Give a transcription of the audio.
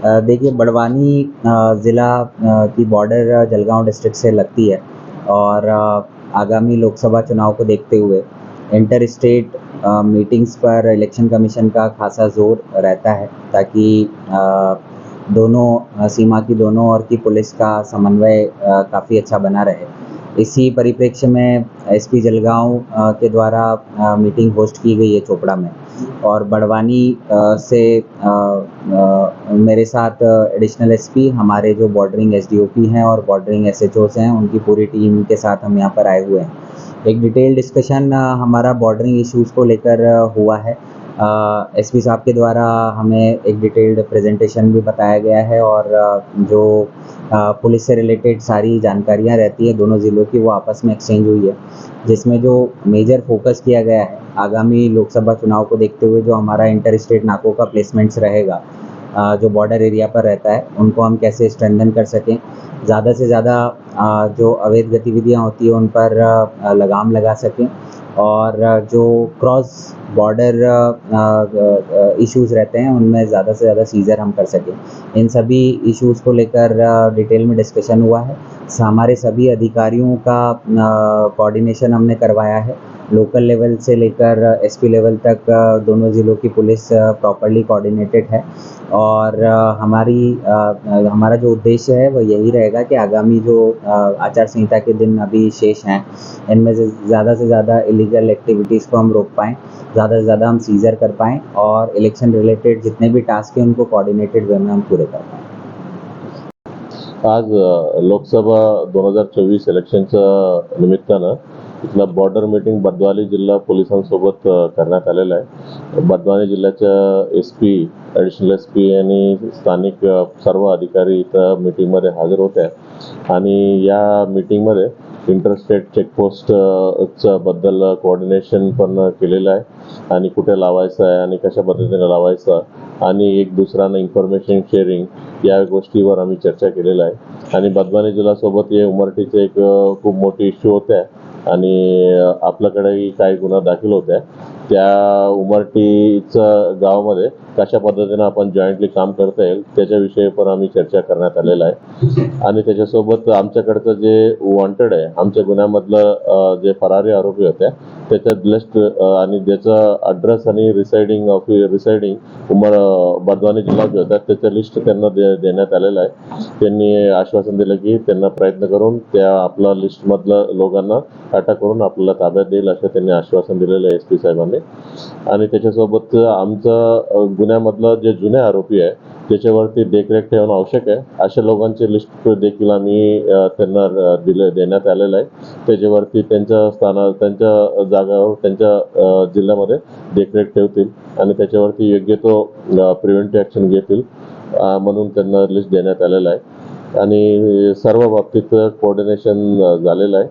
देखिए, बड़वानी ज़िला की बॉर्डर जलगांव डिस्ट्रिक्ट से लगती है और आगामी लोकसभा चुनाव को देखते हुए इंटर स्टेट मीटिंग्स पर इलेक्शन कमीशन का खासा ज़ोर रहता है ताकि दोनों सीमा की दोनों ओर की पुलिस का समन्वय काफ़ी अच्छा बना रहे। इसी परिप्रेक्ष्य में एसपी जलगांव के द्वारा मीटिंग होस्ट की गई है चोपड़ा में। और बड़वानी से मेरे साथ एडिशनल एसपी, हमारे जो बॉर्डरिंग एसडीओपी हैं और बॉर्डरिंग एसएचओस हैं, उनकी पूरी टीम के साथ हम यहाँ पर आए हुए हैं। एक डिटेल डिस्कशन हमारा बॉर्डरिंग इश्यूज़ को लेकर हुआ है। एसपी साहब के द्वारा हमें एक डिटेल्ड प्रेजेंटेशन भी बताया गया है और जो पुलिस से रिलेटेड सारी जानकारियाँ रहती है दोनों ज़िलों की, वो आपस में एक्सचेंज हुई है। जिसमें जो मेजर फोकस किया गया है, आगामी लोकसभा चुनाव को देखते हुए जो हमारा इंटर स्टेट नाकों का प्लेसमेंट्स रहेगा जो बॉर्डर एरिया पर रहता है, उनको हम कैसे स्ट्रेंथन कर सकें? ज़्यादा से ज़्यादा जो अवैध गतिविधियाँ होती हैं, उन पर लगाम लगा सकें। और जो क्रॉस बॉर्डर इश्यूज़ रहते हैं, उनमें ज़्यादा से ज़्यादा सीज़र हम कर सकें। इन सभी इश्यूज़ को लेकर डिटेल में डिस्कशन हुआ है। हमारे सभी अधिकारियों का कोऑर्डिनेशन हमने करवाया है। लोकल लेवल से लेकर एसपी लेवल तक दोनों ज़िलों की पुलिस प्रॉपरली कोऑर्डिनेटेड है। और हमारी हमारा जो उद्देश्य है, वो यही रहेगा कि आगामी जो आचार संहिता के दिन अभी शेष हैं, इनमें से ज़्यादा से ज़्यादा इलीगल एक्टिविटीज़ को हम रोक पाएँ, ज़्यादा से ज़्यादा हम सीज़र कर पाएँ, और इलेक्शन रिलेटेड जितने भी टास्क हैं, उनको कोऑर्डिनेटेड वे में हम पूरे कर पाएँ। आज लोकसभा दोन हज़ार चोवीस इलेक्शनच्या निमित्तानं इथलं बॉर्डर मीटिंग बदवाली जिल्हा पोलिसांसोबत करण्यात आलेलं आहे. बदवाली जिल्ह्याच्या S P additional S P आणि स्थानिक सर्व अधिकारी इथं मीटिंगमध्ये हजर होते आणि या मीटिंगमध्ये इंटरस्टेट चेकपोस्टबद्दल कोऑर्डिनेशन पण केलेलं आहे. आणि कुठे लावायचं आहे आणि कशा पद्धतीने लावायचं आणि एक दुसऱ्यांना इन्फॉर्मेशन शेअरिंग या गोष्टीवर आम्ही चर्चा केलेल्या आहे. आणि बदवानी जिल्ह्यासोबत हे उमरटीचे एक खूप मोठी इश्यू होत्या. आणि आपल्याकडेही काही गुन्हा दाखल होत्या त्या उमरटीचं गावामध्ये कशा पद्धतीनं आपण जॉईंटली काम करता येईल त्याच्याविषयी पण आम्ही चर्चा करण्यात आलेलं आहे. आणि त्याच्यासोबत आमच्याकडचं जे वॉन्टेड आहे आमच्या गुन्ह्यामधलं जे फरारी आरोपी होत्या त्याच्यात ब्लेस्ट आणि ज्याचा अड्रेस आणि residing of residing Umar Badwani जिल्हा जो होता त्याचं लिस्ट त्यांना देण्यात आलेलं आहे. त्यांनी आश्वासन दिलं की त्यांना प्रयत्न करून त्या आपल्या लिस्टमधल्या लोकांना अटक करून आपल्याला ताब्यात देईल असं त्यांनी आश्वासन दिलेलं आहे एस पी साहेबांनी. आणि त्याच्यासोबत आमचं गुन्ह्यामधला गुन्ह्यामधलं जे जुने आरोपी आहे त्याच्यावरती देखरेख ठेवणं आवश्यक आहे. अशा लोकांची लिस्ट देखील आम्ही त्यांना दिले देण्यात आलेलं आहे. त्याच्यावरती त्यांच्या स्थाना त्यांच्या जागावर हो, त्यांच्या जिल्ह्यामध्ये देखरेख ठेवतील आणि त्याच्यावरती योग्य तो प्रिव्हेंटिव्ह ॲक्शन घेतील म्हणून त्यांना लिस्ट देण्यात आलेलं आहे. आणि सर्व बाबतीत कोऑर्डिनेशन झालेलं आहे.